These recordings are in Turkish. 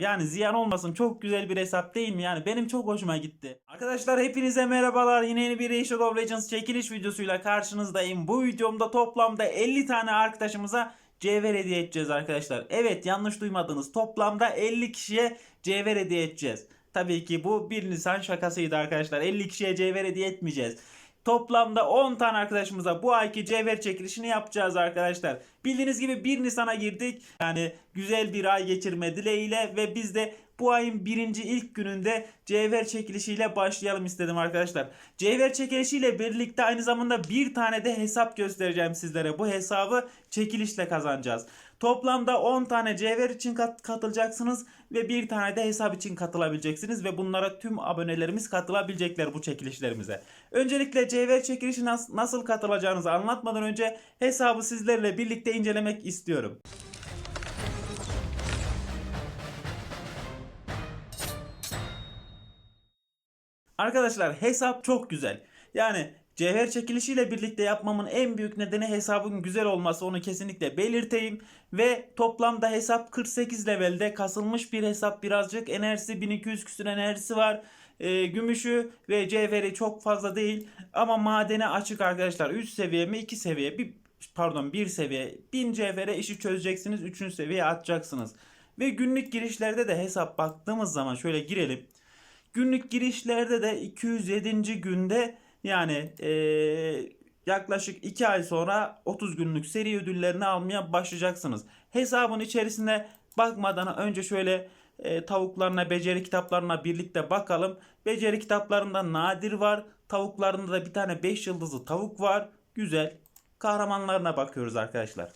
Yani ziyan olmasın çok güzel bir hesap değil mi? Yani benim çok hoşuma gitti. Arkadaşlar hepinize merhabalar. Yine yeni bir Age of Legends çekiliş videosuyla karşınızdayım. Bu videomda toplamda 50 tane arkadaşımıza cevher hediye edeceğiz arkadaşlar. Evet yanlış duymadınız. Toplamda 50 kişiye cevher hediye edeceğiz. Tabii ki bu 1 Nisan şakasıydı arkadaşlar. 50 kişiye cevher hediye etmeyeceğiz. Toplamda 10 tane arkadaşımıza bu ayki cevher çekilişini yapacağız arkadaşlar. Bildiğiniz gibi 1 Nisan'a girdik. Yani güzel bir ay geçirme dileğiyle ve biz de bu ayın birinci ilk gününde cevher çekilişiyle başlayalım istedim arkadaşlar. Cevher çekilişiyle birlikte aynı zamanda bir tane de hesap göstereceğim sizlere. Bu hesabı çekilişle kazanacağız. Toplamda 10 tane cevher için kat- katılacaksınız ve bir tane de hesap için katılabileceksiniz ve bunlara tüm abonelerimiz katılabilecekler bu çekilişlerimize. Öncelikle cevher çekilişi nas- nasıl katılacağınızı anlatmadan önce hesabı sizlerle birlikte incelemek istiyorum. Arkadaşlar hesap çok güzel. Yani cevher çekilişiyle birlikte yapmamın en büyük nedeni hesabın güzel olması onu kesinlikle belirteyim. Ve toplamda hesap 48 levelde kasılmış bir hesap birazcık enerjisi 1200 küsür enerjisi var. Ee, gümüşü ve cevheri çok fazla değil ama madene açık arkadaşlar 3 seviye mi 2 seviye bir pardon 1 seviye 1000 cevhere işi çözeceksiniz 3. seviyeye atacaksınız. Ve günlük girişlerde de hesap baktığımız zaman şöyle girelim. Günlük girişlerde de 207. günde yani eee, yaklaşık 2 ay sonra 30 günlük seri ödüllerini almaya başlayacaksınız. Hesabın içerisine bakmadan önce şöyle e, tavuklarına, beceri kitaplarına birlikte bakalım. Beceri kitaplarında nadir var. Tavuklarında da bir tane 5 yıldızlı tavuk var. Güzel. Kahramanlarına bakıyoruz arkadaşlar.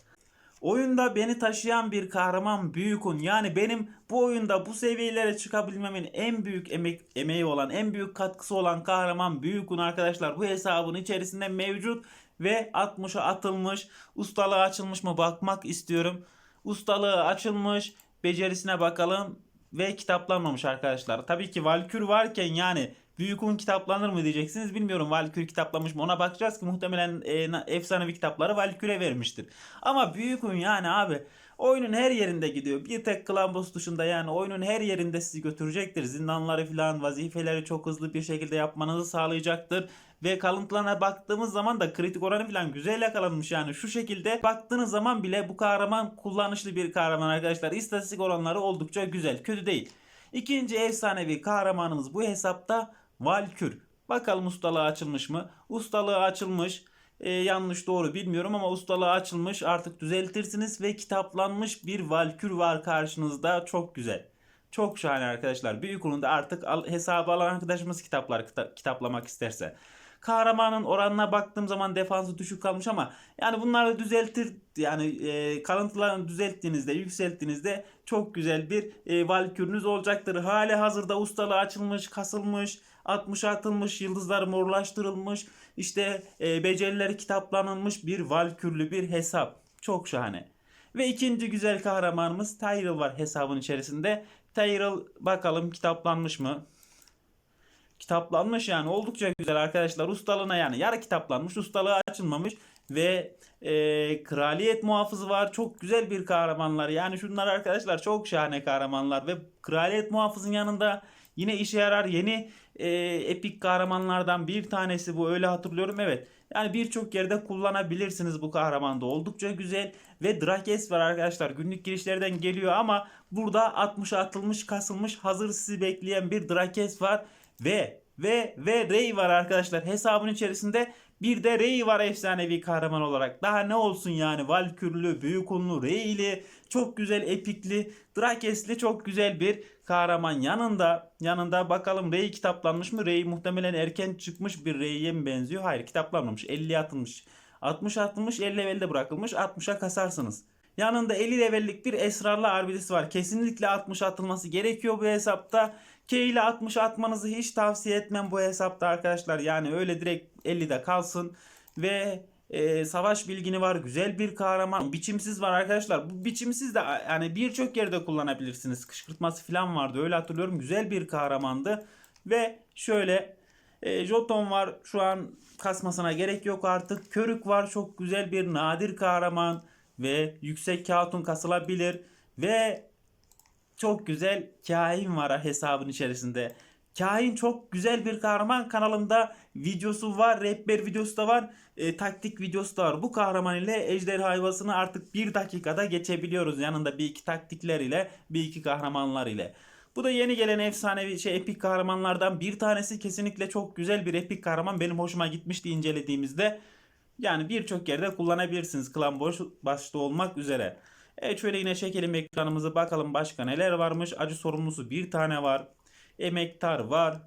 Oyunda beni taşıyan bir kahraman Büyükun. Yani benim bu oyunda bu seviyelere çıkabilmemin en büyük emek, emeği olan, en büyük katkısı olan kahraman Büyükun arkadaşlar. Bu hesabın içerisinde mevcut ve 60'a atılmış. Ustalığı açılmış mı bakmak istiyorum. Ustalığı açılmış. Becerisine bakalım ve kitaplanmamış arkadaşlar. Tabii ki Valkür varken yani Büyükun kitaplanır mı diyeceksiniz. Bilmiyorum Valkür kitaplanmış mı ona bakacağız ki muhtemelen e, efsanevi kitapları Valkür'e vermiştir. Ama Büyükun yani abi oyunun her yerinde gidiyor. Bir tek Klambos dışında yani oyunun her yerinde sizi götürecektir. Zindanları filan vazifeleri çok hızlı bir şekilde yapmanızı sağlayacaktır. Ve kalıntılarına baktığımız zaman da kritik oranı filan güzel yakalanmış yani. Şu şekilde baktığınız zaman bile bu kahraman kullanışlı bir kahraman arkadaşlar. İstatistik oranları oldukça güzel. Kötü değil. İkinci efsanevi kahramanımız bu hesapta Valkür. Bakalım ustalığı açılmış mı? Ustalığı açılmış. Ee, yanlış doğru bilmiyorum ama ustalığı açılmış. Artık düzeltirsiniz ve kitaplanmış bir Valkür var karşınızda. Çok güzel. Çok şahane arkadaşlar. Büyük da artık al, hesabı alan arkadaşımız kitaplar kita- kitaplamak isterse. Kahramanın oranına baktığım zaman defansı düşük kalmış ama yani bunları düzeltir yani e, kalıntılarını düzelttiğinizde yükselttiğinizde çok güzel bir e, valkürünüz olacaktır. Hali hazırda ustalığı açılmış, kasılmış, 60 atılmış, yıldızlar morlaştırılmış, işte e, becerileri kitaplanılmış bir valkürlü bir hesap. Çok şahane. Ve ikinci güzel kahramanımız Tyrell var hesabın içerisinde. Tyrell bakalım kitaplanmış mı? kitaplanmış yani oldukça güzel arkadaşlar ustalığına yani yarı kitaplanmış ustalığı açılmamış ve e, kraliyet muhafızı var çok güzel bir kahramanlar yani şunlar arkadaşlar çok şahane kahramanlar ve kraliyet muhafızın yanında yine işe yarar yeni e, epik kahramanlardan bir tanesi bu öyle hatırlıyorum evet. Yani birçok yerde kullanabilirsiniz bu kahramanda oldukça güzel ve Drakes var arkadaşlar. Günlük girişlerden geliyor ama burada 60'a atılmış kasılmış hazır sizi bekleyen bir Drakes var. Ve ve ve Rey var arkadaşlar. Hesabın içerisinde bir de Rey var efsanevi kahraman olarak. Daha ne olsun yani Valkürlü, Büyükunlu, Rey'li, çok güzel epikli, Drakes'li çok güzel bir kahraman. Yanında yanında bakalım Rey kitaplanmış mı? Rey muhtemelen erken çıkmış bir Rey'e mi benziyor? Hayır kitaplanmamış. 50 atılmış. 60 atılmış 50 levelde bırakılmış. 60'a kasarsınız. Yanında 50 levellik bir esrarlı arbidesi var. Kesinlikle 60 atılması gerekiyor bu hesapta. K ile 60 atmanızı hiç tavsiye etmem bu hesapta arkadaşlar. Yani öyle direkt 50'de kalsın. Ve e, savaş bilgini var. Güzel bir kahraman. Biçimsiz var arkadaşlar. Bu biçimsiz de yani birçok yerde kullanabilirsiniz. Kışkırtması falan vardı. Öyle hatırlıyorum. Güzel bir kahramandı. Ve şöyle e, Joton var. Şu an kasmasına gerek yok artık. Körük var. Çok güzel bir nadir kahraman. Ve yüksek kağıtun kasılabilir. Ve çok güzel kahin var hesabın içerisinde. Kahin çok güzel bir kahraman kanalımda videosu var, rehber videosu da var, e, taktik videosu da var. Bu kahraman ile ejderha hayvasını artık bir dakikada geçebiliyoruz. Yanında bir iki taktikler ile, bir iki kahramanlar ile. Bu da yeni gelen efsanevi şey epik kahramanlardan bir tanesi kesinlikle çok güzel bir epik kahraman. Benim hoşuma gitmişti incelediğimizde. Yani birçok yerde kullanabilirsiniz. Klan boş başta olmak üzere. Evet şöyle yine çekelim ekranımızı bakalım başka neler varmış. Acı sorumlusu bir tane var. Emektar var.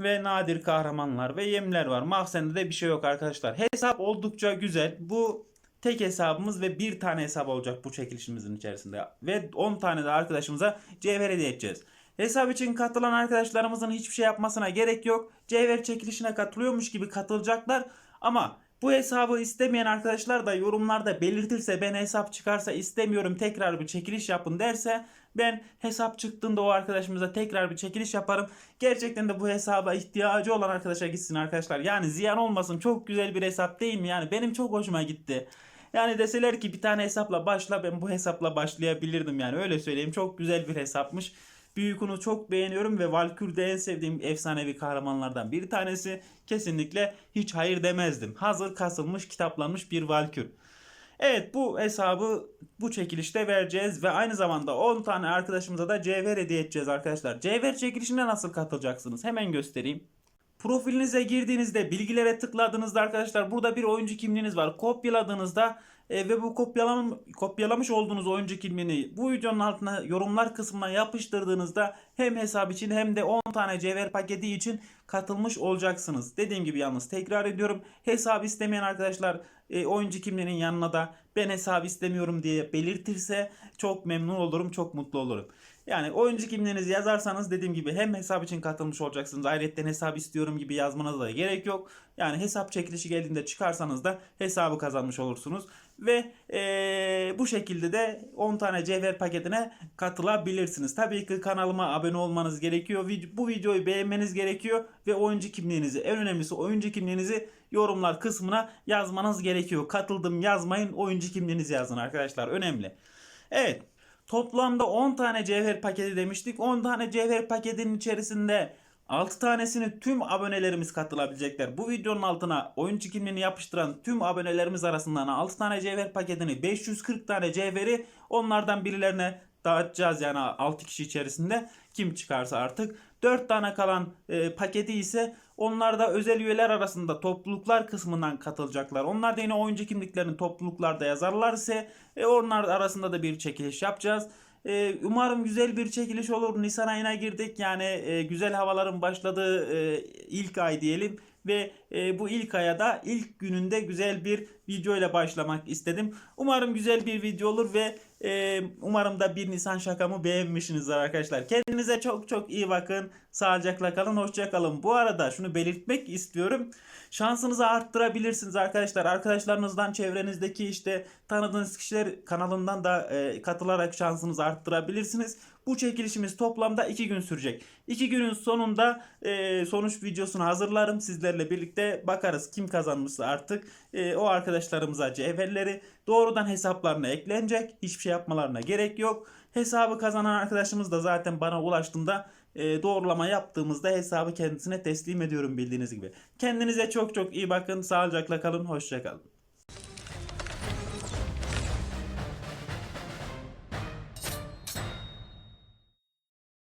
Ve nadir kahramanlar ve yemler var. Mahzende de bir şey yok arkadaşlar. Hesap oldukça güzel. Bu tek hesabımız ve bir tane hesap olacak bu çekilişimizin içerisinde. Ve 10 tane de arkadaşımıza cevher hediye edeceğiz. Hesap için katılan arkadaşlarımızın hiçbir şey yapmasına gerek yok. Cevher çekilişine katılıyormuş gibi katılacaklar. Ama bu hesabı istemeyen arkadaşlar da yorumlarda belirtirse ben hesap çıkarsa istemiyorum tekrar bir çekiliş yapın derse ben hesap çıktığında o arkadaşımıza tekrar bir çekiliş yaparım. Gerçekten de bu hesaba ihtiyacı olan arkadaşa gitsin arkadaşlar. Yani ziyan olmasın çok güzel bir hesap değil mi? Yani benim çok hoşuma gitti. Yani deseler ki bir tane hesapla başla ben bu hesapla başlayabilirdim yani öyle söyleyeyim. Çok güzel bir hesapmış. Büyükünü çok beğeniyorum ve Valkyrie'de en sevdiğim efsanevi kahramanlardan bir tanesi. Kesinlikle hiç hayır demezdim. Hazır kasılmış, kitaplanmış bir Valkyrie. Evet bu hesabı bu çekilişte vereceğiz ve aynı zamanda 10 tane arkadaşımıza da cevher hediye edeceğiz arkadaşlar. Cevher çekilişine nasıl katılacaksınız? Hemen göstereyim. Profilinize girdiğinizde bilgilere tıkladığınızda arkadaşlar burada bir oyuncu kimliğiniz var. Kopyaladığınızda e, ve bu kopyalam kopyalamış olduğunuz oyuncu kimliğini bu videonun altına yorumlar kısmına yapıştırdığınızda hem hesap için hem de 10 tane cevher paketi için katılmış olacaksınız. Dediğim gibi yalnız tekrar ediyorum. Hesap istemeyen arkadaşlar e, oyuncu kimliğinin yanına da ben hesap istemiyorum diye belirtirse çok memnun olurum, çok mutlu olurum. Yani oyuncu kimliğinizi yazarsanız dediğim gibi hem hesap için katılmış olacaksınız. Ayrıca hesap istiyorum gibi yazmanıza da gerek yok. Yani hesap çekilişi geldiğinde çıkarsanız da hesabı kazanmış olursunuz. Ve ee, bu şekilde de 10 tane cevher paketine katılabilirsiniz. Tabii ki kanalıma abone olmanız gerekiyor. Bu videoyu beğenmeniz gerekiyor. Ve oyuncu kimliğinizi en önemlisi oyuncu kimliğinizi yorumlar kısmına yazmanız gerekiyor. Katıldım yazmayın oyuncu kimliğinizi yazın arkadaşlar önemli. Evet Toplamda 10 tane cevher paketi demiştik. 10 tane cevher paketinin içerisinde 6 tanesini tüm abonelerimiz katılabilecekler. Bu videonun altına oyuncu kimliğini yapıştıran tüm abonelerimiz arasından 6 tane cevher paketini 540 tane cevheri onlardan birilerine dağıtacağız yani 6 kişi içerisinde kim çıkarsa artık. 4 tane kalan e, paketi ise onlar da özel üyeler arasında topluluklar kısmından katılacaklar. Onlar da yine oyuncu kimliklerini topluluklarda yazarlar ise e, onlar arasında da bir çekiliş yapacağız. E, umarım güzel bir çekiliş olur. Nisan ayına girdik yani e, güzel havaların başladığı e, ilk ay diyelim ve e, bu ilk aya da ilk gününde güzel bir video ile başlamak istedim. Umarım güzel bir video olur ve e, umarım da bir Nisan şakamı beğenmişsinizdir arkadaşlar. Kendinize çok çok iyi bakın. Sağlıcakla kalın, hoşça kalın. Bu arada şunu belirtmek istiyorum. Şansınızı arttırabilirsiniz arkadaşlar. Arkadaşlarınızdan, çevrenizdeki işte tanıdığınız kişiler kanalından da e, katılarak şansınızı arttırabilirsiniz. Bu çekilişimiz toplamda 2 gün sürecek. 2 günün sonunda e, sonuç videosunu hazırlarım. Sizlerle birlikte bakarız kim kazanmışsa artık. E, o arkadaşlarımıza cevherleri doğrudan hesaplarına eklenecek. Hiçbir şey yapmalarına gerek yok. Hesabı kazanan arkadaşımız da zaten bana ulaştığında e, doğrulama yaptığımızda hesabı kendisine teslim ediyorum bildiğiniz gibi. Kendinize çok çok iyi bakın. Sağlıcakla kalın. Hoşçakalın.